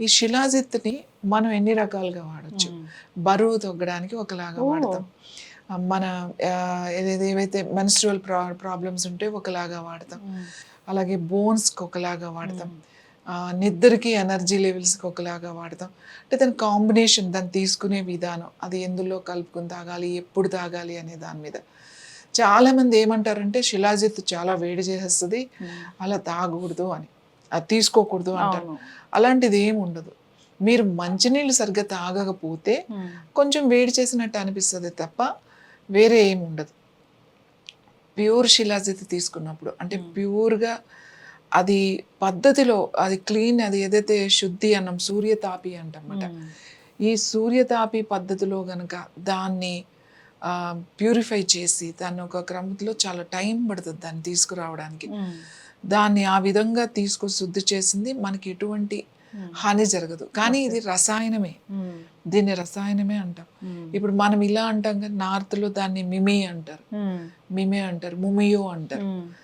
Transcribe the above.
ఈ శిలాజిత్ని మనం ఎన్ని రకాలుగా వాడచ్చు? బరువు తొగ్గడానికి ఒకలాగా వాడతాం. మన ఏవైతే మెన్స్ట్రువల్ ప్రా ప్రాబ్లమ్స్ ఉంటే ఒకలాగా వాడతాం. అలాగే బోన్స్కి ఒకలాగా వాడతాం. నిద్రకి ఎనర్జీ లెవెల్స్కి ఒకలాగా వాడతాం. అంటే దాని కాంబినేషన్ దాన్ని తీసుకునే విధానం అది ఎందులో కలుపుకుని తాగాలి ఎప్పుడు తాగాలి అనే దాని మీద. చాలామంది ఏమంటారంటే శిలాజిత్ చాలా వేడి చేసేస్తుంది అలా తాగకూడదు అని. అది తీసుకోకూడదు అంటారు. అలాంటిది ఏమి ఉండదు. మీరు మంచినీళ్ళు సరిగ్గా తాగకపోతే కొంచెం వేడి చేసినట్టు అనిపిస్తుంది తప్ప వేరే ఏమి ఉండదు. ప్యూర్ శిలాజిత్ తీసుకున్నప్పుడు అంటే ప్యూర్గా అది పద్ధతిలో అది క్లీన్ అది ఏదైతే శుద్ధి అన్నం సూర్యతాపి అంటమాట ఈ సూర్యతాపి పద్ధతిలో గనక దాన్ని ప్యూరిఫై చేసి దాన్ని ఒక క్రమంలో చాలా టైం పడుతుంది దాన్ని తీసుకురావడానికి. దాన్ని ఆ విధంగా తీసుకొని శుద్ధి చేసింది మనకి ఎటువంటి హాని జరగదు. కానీ ఇది రసాయనమే. దీన్ని రసాయనమే అంటాం. ఇప్పుడు మనం ఇలా అంటాం కానీ నార్త్లో దాన్ని మిమి అంటారు. మిమే. అంటారు. ముమియో అంటారు.